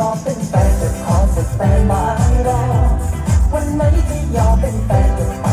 รอเป็นแฟนจะขอจะแต่มาให้รอวันไหนที่ยอมเป็นแฟน